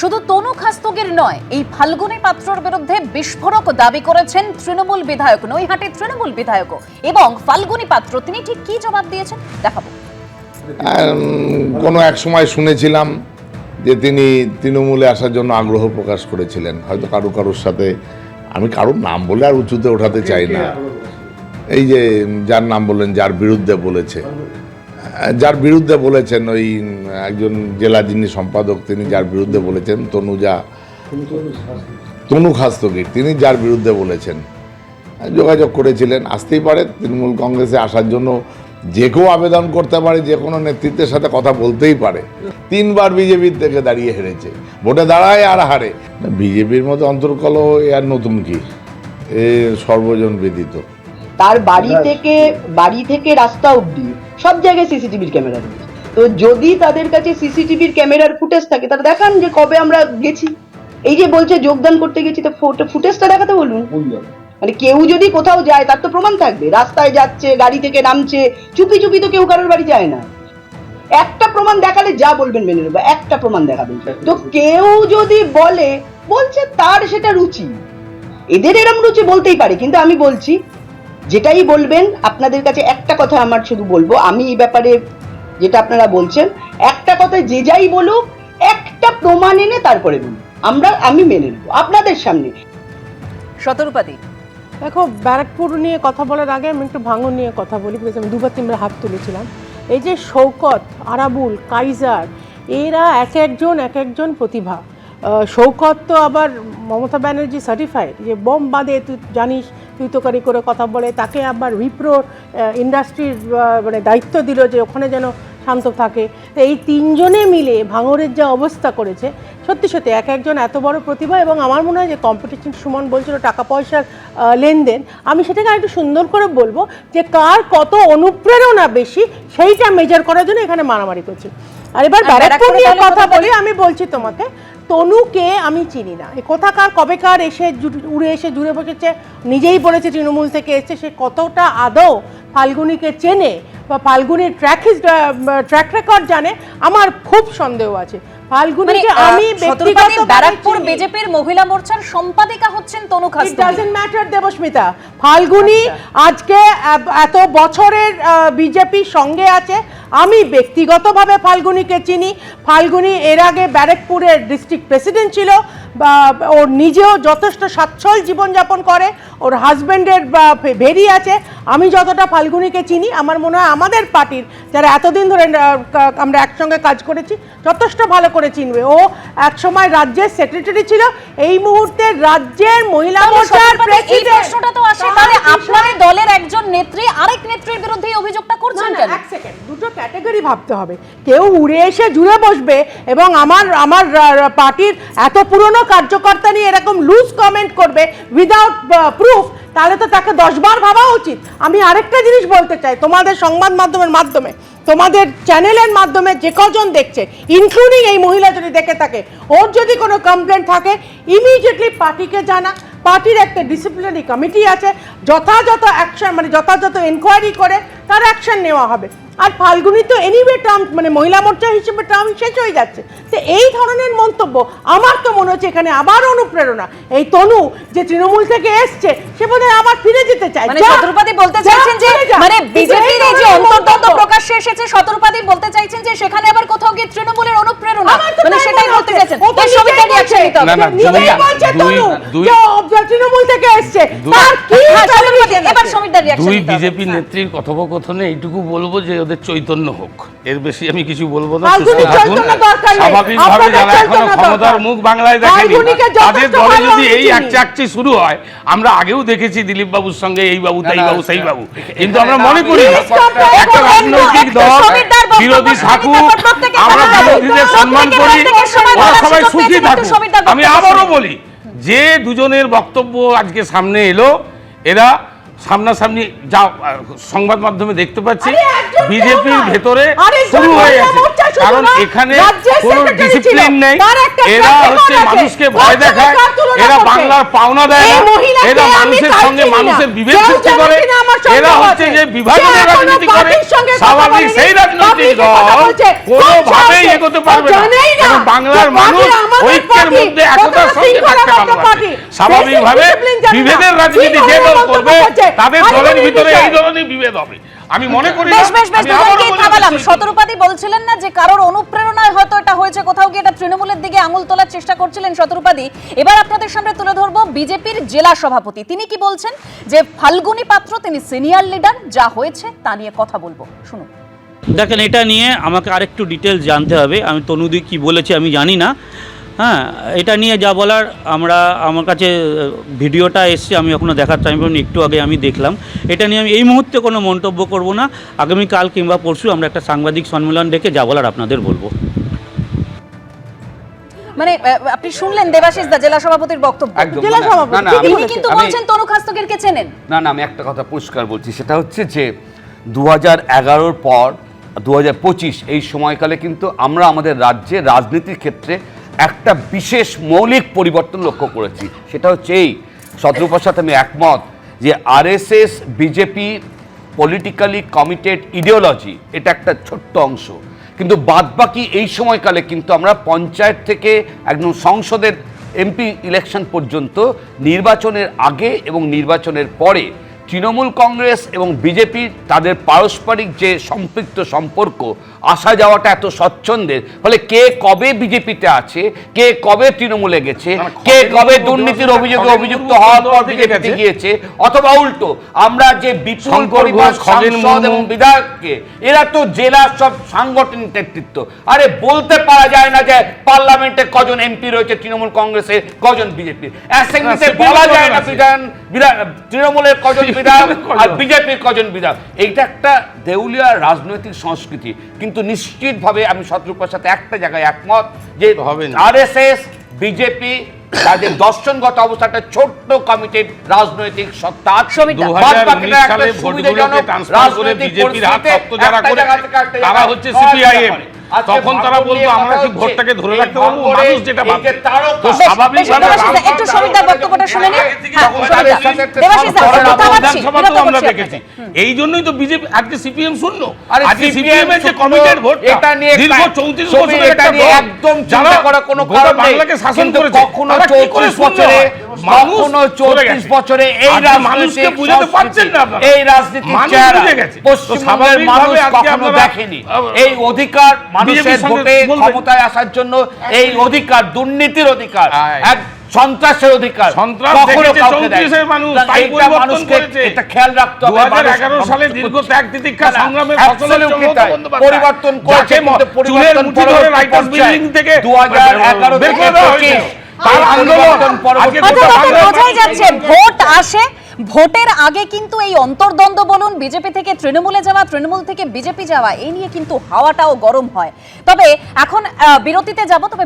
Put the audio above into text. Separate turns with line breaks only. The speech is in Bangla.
শুধু তনু খাস্তগির নয়, এই ফাল্গুনী পাত্রর বিরুদ্ধে বিস্ফোরক দাবি করেছেন তৃণমূল বিধায়ক নৈহাটি তৃণমূল বিধায়ক এবং ফাল্গুনী পাত্র, তিনি ঠিক কি জবাব দিয়েছেন? দেখাবো।
কোনো এক সময় শুনেছিলাম যে তিনি তৃণমূলে আসার জন্য আগ্রহ প্রকাশ করেছিলেন। হয়তো কারও কারোর সাথে, আমি কারোর নাম বলে আর উঁচুতে ওঠাতে চাই না। এই যে, যার নাম বললেন, যার বিরুদ্ধে বলেছে। যার বিরুদ্ধে বলেছেন ওই একজন জেলা যিনি সম্পাদক, তিনি যার বিরুদ্ধে বলেছেন, তনুজা তনু খাস্তগির। তিনি যার বিরুদ্ধে বলেছেন। যোগাযোগ করেছিলেন, আসতেই পারে, তৃণমূল কংগ্রেসে আসার জন্য যে কেউ আবেদন করতে পারে, যে কোনো নেতৃত্বের সাথে কথা বলতেই পারে। তিনবার বিজেপির থেকে দাঁড়িয়ে হেরেছে। ভোটে দাঁড়ায় আর হারে। বিজেপির মতো অন্তর্কল এ আর নতুন কি? এ সর্বজন বিদিত
তার বাড়ি থেকে বাড়ি থেকে রাস্তা অবধি সব জায়গায় সিসিটিভির ক্যামেরা রয়েছে। তো যদি তাদের কাছে সিসিটিভির ক্যামেরার ফুটেজ থাকে তারা দেখান যে কবে আমরা গেছি। এই যে বলছে যোগদান করতে গেছি তো ফুটেজটা দেখাতে বলুন। মানে কেউ যদি কোথাও যায় তার তো প্রমাণ থাকবে। রাস্তায় যাচ্ছে গাড়ি থেকে নামছে চুপি চুপি তো কেউ কারোর বাড়ি যায় না। একটা প্রমাণ দেখালে যা বলবেন মেনে নেব একটা প্রমাণ দেখাবেন। তো কেউ যদি বলে বলছে তার সেটা রুচি। এদের এরম রুচি বলতেই পারে কিন্তু আমি বলছি যেটাই বলবেন আপনাদের কাছে একটা কথা আমার শুধু বলব আমি এই ব্যাপারে যেটা আপনারা বলছেন একটা কথা যে যাই বলুক একটা প্রমাণ এনে তারপরে বলুন। আমরা আমি মেনে নেব আপনাদের সামনে।
শতরূপাদি।
দেখো ব্যারাকপুর নিয়ে কথা বলার আগে আমি একটু ভাঙন নিয়ে কথা বলি বিকজ আমি দুবার তিনবার হাত তুলেছিলাম। এই যে শৌকত আরাবুল কাইজার এরা এক একজন এক একজন প্রতিভা। শৌকত তো আবার মমতা ব্যানার্জি সার্টিফাইড যে বোম বাদে তুই জানিস তুই তোকারি করে কথা বলে তাকে আবার উইপ্রোর ইন্ডাস্ট্রির মানে দায়িত্ব দিল যে ওখানে যেন শান্ত থাকে। তো এই তিনজনে মিলে ভাঙরের যা অবস্থা করেছে সত্যি সত্যি এক একজন এত বড় প্রতিভা এবং আমার মনে হয় যে কম্পিটিশন সুমন বলছিল টাকা পয়সার লেনদেন আমি সেটাকে একটু সুন্দর করে বলব যে কার কত অনুপ্রেরণা বেশি সেইটা মেজার করার জন্য এখানে মারামারি করছে। আর এবার ব্যারাকপুর নিয়ে কথা বলি আমি বলছি তোমাকে তনুকে আমি চিনি না। এ কোথাকার কবেকার এসে উড়ে এসে জুড়ে বসেছে নিজেই বলেছে তৃণমূল থেকে এসছে সে কতটা আদৌ ফাল্গুনিকে চেনে বা ফাল্গুনির ট্র্যাক ট্র্যাক রেকর্ড জানে আমার খুব সন্দেহ আছে।
মানে
ফাল্গুনিকে আমি
শতরূপাদি
ব্যক্তিগত
ব্যারাকপুর বিজেপির মহিলা মোর্চার সম্পাদিকা হচ্ছেন Tanu
it
Khastagir
doesn't matter Debasmita. Falguni আজকে এত বছরের বিজেপির সঙ্গে আছে আমি ব্যক্তিগতভাবে ফাল্গুনিকে চিনি। ফাল্গুনি এর আগে ব্যারাকপুরের ডিস্ট্রিক্ট প্রেসিডেন্ট ছিল ওর নিজেও যথেষ্ট সচ্ছল জীবনযাপন করে ওর হাজব্যান্ডের ভেরি আছে। আমি যতটা ফাল্গুনিকে চিনি আমার মনে হয় আমাদের পার্টির যারা এতদিন ধরে আমরা একসঙ্গে কাজ করেছি যথেষ্ট ভালো করে চিনবে। ও একসময় রাজ্যের সেক্রেটারি ছিল। এই মুহূর্তে রাজ্যের মহিলা মোর্চার
প্রশ্নটা তো আসে তাহলে আপনাদের দলের একজন নেত্রী আরেক নেত্রীর বিরুদ্ধে এই অভিযোগটা
না,
করছেন
না,
কেন
এক সেকেন্ড দুটো ভাবতে হবে। কেউ উড়ে এসে জুড়ে বসবে এবং আমার আমার পার্টির এত পুরনো কার্যকর্তা নিয়ে এরকম লুজ কমেন্ট করবে উইদাউট প্রুফ তাহলে তো তাকে দশবার ভাবা উচিত। আমি আরেকটা জিনিস বলতে চাই, তোমাদের সংবাদ মাধ্যমের মাধ্যমে, তোমাদের চ্যানেলের মাধ্যমে যে কজন দেখছে ইনক্লুডিং এই মহিলা যদি দেখে থাকে, ওর যদি কোনো কমপ্লেন থাকে ইমিডিয়েটলি পার্টিকে জানা। পার্টির একটা ডিসিপ্লিনারি কমিটি আছে, যথাযথ অ্যাকশন মানে যথাযথ এনকোয়ারি করে তার অ্যাকশন নেওয়া হবে। আর ফাল্গুনি তো এনিওয়ে টার্ম মানে মহিলা মোর্চা হিসেবে টার্ম শেষ হয়ে যাচ্ছে। তো এই ধরনের মন্তব্য আমার তো মনে হচ্ছে এখানে আবার অনুপ্রেরণা। এই তনু যে তৃণমূল থেকে এসছে সে বোধহয় আবার ফিরে যেতে চায়।
মানে শতরূপাদি বলতে চাইছেন যে। মানে বিজেপির এই যে
অন্তর্দন্ত
অন্তর্দ্বন্দ্ব প্রকাশ্যে এসেছে শতরূপাদি
দুই বিজেপি নেত্রীর কথোপকথনে এইটুকু বলব যে ওদের চৈতন্য হোক। এর বেশি আমি কিছু বলব না। স্বাভাবিকভাবে যারা
এখনও
ক্ষমতার মুখ বাংলায় দেখেনি তাদের দলে যদি এই একচাকচি শুরু হয় আমরা আগেও দেখেছি দিলীপ বাবুর সঙ্গে এই বাবু তাই বাবু সেই বাবু। কিন্তু আমরা মনে করি একটা রাজনৈতিক দল বিরোধী
ঠাকুর
থাকুক আমরা বিরোধীদের সম্মান করি ওরা সবাই সুখী থাকুক। আমি আবারও বলি যে দুজনের বক্তব্য আজকে সামনে এলো এরা সামনাসামনি যা সংবাদ মাধ্যমে দেখতে পাচ্ছি বিজেপির ভেতরে শুরু হয়ে গেছে। কারণ এখানে কোনো ডিসিপ্লিন নেই। এরা হচ্ছে মানুষকে ভয় দেখায়। এরা বাংলার পাওনা দেয় না। এরা মানুষের সঙ্গে মানুষের বিভেদ সৃষ্টি করে। এরা হচ্ছে যে বিভাজনের রাজনীতি করে। স্বাভাবিক সেই রাজনৈতিক দল কোনোভাবেই এগোতে পারবে না। বাংলার মানুষ
party,
মধ্যে একতার সঙ্গে থাকতে ভালোবাসে স্বাভাবিকভাবে। বিভেদের রাজনীতি যে দল করবে তাদের দলের ভিতরে এই ধরনের বিভেদ হবে। আমি মনে করি
বেশ বেশ বেশ দুজনকেই থামালাম।
দিচ্ছি,
শতরূপাদি বলছিলেন না যে কারোর অনুপ্রেরণায় হয়তো এটা হয়েছে কোথাও গিয়ে এটা তৃণমূলের দিকে আঙুল তোলার চেষ্টা করছিলেন শতরূপাদি এবার আপনাদের সামনে তুলে ধরবো বিজেপির জেলা সভাপতি। তিনি কি বলছেন? যে ফাল্গুনী পাত্র তিনি সিনিয়র লিডার যা হয়েছে তা নিয়ে কথা বলব। শুনুন।
দেখেন এটা নিয়ে আমাকে আরেকটু ডিটেলস জানতে হবে। আমি তনুদি কি বলেছে আমি জানি না। হ্যাঁ এটা নিয়ে যা বলার আমরা আমার কাছে ভিডিওটা এসছে আমি এখনও দেখার টাইম পাইনি একটু আগে আমি দেখলাম। এটা নিয়ে আমি এই মুহূর্তে কোনো মন্তব্য করব না। আগামীকাল কিংবা পরশু আমরা একটা সাংবাদিক সম্মেলন ডেকে যা বলার আপনাদের বলব।
মানে আপনি শুনলেন দেবাশিস দা জেলা সভাপতির বক্তব্য?
জেলা সভাপতি,
না, না, আমি-
তিনি কিন্তু বলছেন তনু খাস্তগিরকে চেনেন?
না না আমি একটা কথা পরিষ্কার বলছি সেটা হচ্ছে যে দু হাজার এগারোর পর দু হাজার পঁচিশ এই সময়কালে কিন্তু আমরা আমাদের রাজ্যে রাজনীতির ক্ষেত্রে একটা বিশেষ মৌলিক পরিবর্তন লক্ষ্য করেছি। সেটা হচ্ছে এই শত্রুপার সাথে আমি একমত যে RSS BJP politically committed ideology এটা একটা ছোট্ট অংশ। কিন্তু বাদবাকি এই সময়কালে কিন্তু আমরা পঞ্চায়েত থেকে একদম সংসদের এমপি ইলেকশন পর্যন্ত নির্বাচনের আগে এবং নির্বাচনের পরে তৃণমূল কংগ্রেস এবং বিজেপি তাদের পারস্পরিক যে সম্পৃক্ত সম্পর্ক আসা যাওয়াটা এত স্বচ্ছন্দের। ফলে কে কবে বিজেপিতে আছে কে কবে তৃণমূলে গেছে কে কবে দুর্নীতির অভিযোগে অভিযুক্ত হওয়ার পর বিজেপিতে গিয়েছে। অথবা উল্টো আমরা যে বিপুল সাংসদ এবং বিধায়ককে এরা তো জেলার সব সাংগঠনিক নেতৃত্ব। আরে বলতে পারা যায় না যে পার্লামেন্টে কজন এমপি রয়েছে তৃণমূল কংগ্রেসের কজন বিজেপির অ্যাসেম্বলিতে বলা যায় না? বিধান তৃণমূলের কজন বিধায়ক আর বিজেপির কজন বিধায়ক এইটা একটা দেউলিয়া রাজনৈতিক সংস্কৃতি কিন্তু নিশ্চিতভাবে আমি শত্রুপার সাথে একটা জায়গায় একমত যে। আরএসএস বিজেপি তাদের দর্শনগত অবস্থাটা ছোট্ট কমিটেড রাজনৈতিক সত্তা
সমিতা।
বাদ
2019
বাকিটা একটা
সালে
সুবিধাজনক
ভোটগুলোকে ট্রান্সফার করে
রাজনৈতিক
তারা হচ্ছে।
আজকে
তখন তারা বলতো, আমরা কি ভোটটাকে ধরে
এই
রাখতে পারব? মানুষ যেটা
তারকা-
তো স্বাভাবিকভাবে
একটু সমিতার বক্তব্যটা শুনে নিন। হ্যাঁ
বিধানসভাতেও আমরা দেখেছি এই জন্যই তো বিজেপি আজকে সিপিএম শূন্য।
আরে
আজকে সিপিএম এর যে কমিটেড ভোট
এটা নিয়ে
দীর্ঘ 34
ছবি
বছরের
এটা
একটা
নিয়ে একদম চিন্তা করার কোনো কারণ নেই।
বাংলাকে শাসন করেছে
কখনো
তারা করে
34 বছরে কখনো
চলে
34
গেছে।
বছরে এই
আজকে বুঝাতে পারছেন না
এই রাজনীতির
মানুষ
চেহারা।
বুঝে গেছে। তো
পশ্চিমবঙ্গের মানুষ কখনো দেখেনি। এই অধিকার মানুষের ভোটে ক্ষমতায় আসার জন্য এই অধিকার দুর্নীতির অধিকার এক সন্ত্রাসের অধিকার।
সন্ত্রাস
কখনো
দেখেছে
কাউকে দেয়নি।
34 এর মানুষ,
সুতরাং
তাই
এইটা
পরিবর্তন
মানুষকে এটা খেয়াল রাখতে হবে।
2011 সালে দীর্ঘ ত্যাগ তিতিক্ষা সংগ্রামের।
পরিবর্তন করেছে পরিবর্তন
থেকে
2011
বের করে
থেকে
দেওয়া হয়েছিল।
25
তার আন্দোলন
বোঝাই যাচ্ছে ভোট আসে ভোটের আগে কিন্তু এই অন্তর্দ্বন্দ্ব বলুন বিজেপি থেকে তৃণমূলে যাওয়া তৃণমূল থেকে বিজেপি যাওয়া এই নিয়ে কিন্তু হাওয়াটাও গরম হয় তবে এখন আহ, বিরতিতে যাব তবে